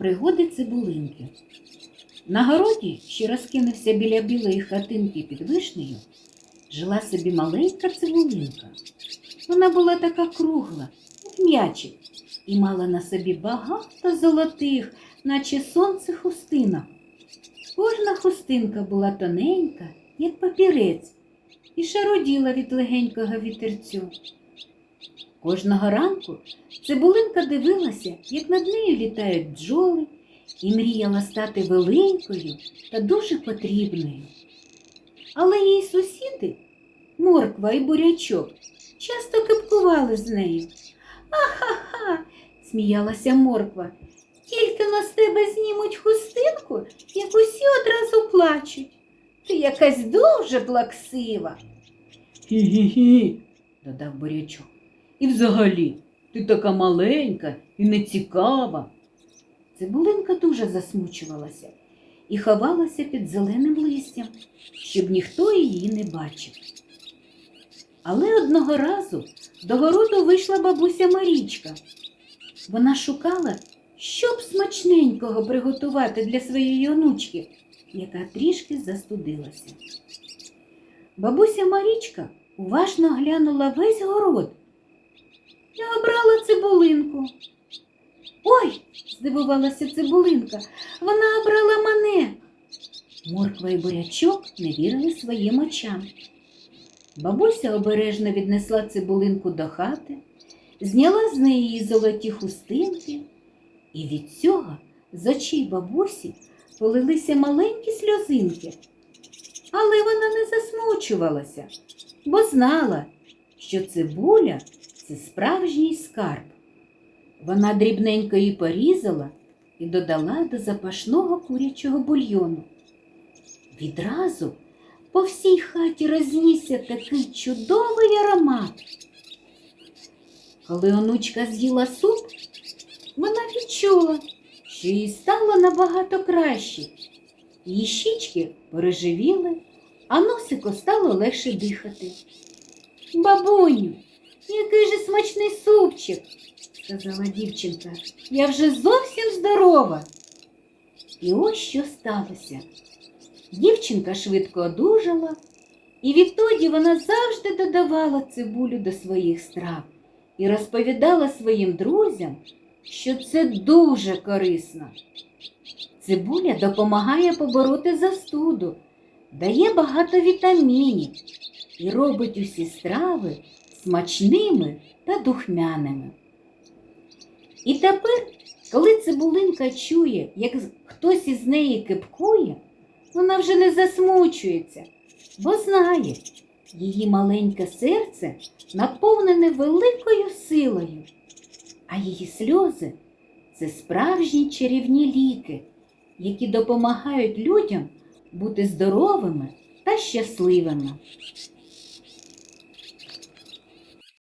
Пригоди цибулинки. На городі, що розкинувся біля білої хатинки під вишнею, жила собі маленька цибулинка. Вона була така кругла, як м'ячик, і мала на собі багато золотих, наче сонце хустинок. Кожна хустинка була тоненька, як папірець, і шароділа від легенького вітерцю. Кожного ранку цибулинка дивилася, як над нею літають бджоли, і мріяла стати великою та дуже потрібною. Але її сусіди, морква і бурячок, часто кипкували з нею. Ха-ха-ха, сміялася морква. Тільки на з тебе знімуть хустинку, як усі одразу плачуть. Ти якась дуже плаксива. Гі-гі-гі, додав бурячок. І взагалі, ти така маленька і нецікава. Цибулинка дуже засмучувалася і ховалася під зеленим листям, щоб ніхто її не бачив. Але одного разу до городу вийшла бабуся Марічка. Вона шукала, щоб смачненького приготувати для своєї онучки, яка трішки застудилася. Бабуся Марічка уважно глянула весь город. Я обрала цибулинку. Ой, здивувалася цибулинка, вона обрала мене. Морква і бурячок не вірили своїм очам. Бабуся обережно віднесла цибулинку до хати, зняла з неї золоті хустинки, і від цього з очей бабусі полилися маленькі сльозинки. Але вона не засмучувалася, бо знала, що цибуля це справжній скарб. Вона дрібненько її порізала і додала до запашного курячого бульйону. Відразу по всій хаті рознісся такий чудовий аромат. Коли онучка з'їла суп, вона відчула, що їй стало набагато краще. Її щічки переживіли, а носику стало легше дихати. Бабуню, який же смачний супчик, сказала дівчинка. Я вже зовсім здорова. І ось що сталося. Дівчинка швидко одужала, і відтоді вона завжди додавала цибулю до своїх страв і розповідала своїм друзям, що це дуже корисно. Цибуля допомагає побороти застуду, дає багато вітамінів і робить усі страви смачними та духмяними. І тепер, коли цибулинка чує, як хтось із неї кипкує, вона вже не засмучується, бо знає, її маленьке серце наповнене великою силою, а її сльози це справжні чарівні ліки, які допомагають людям бути здоровими та щасливими.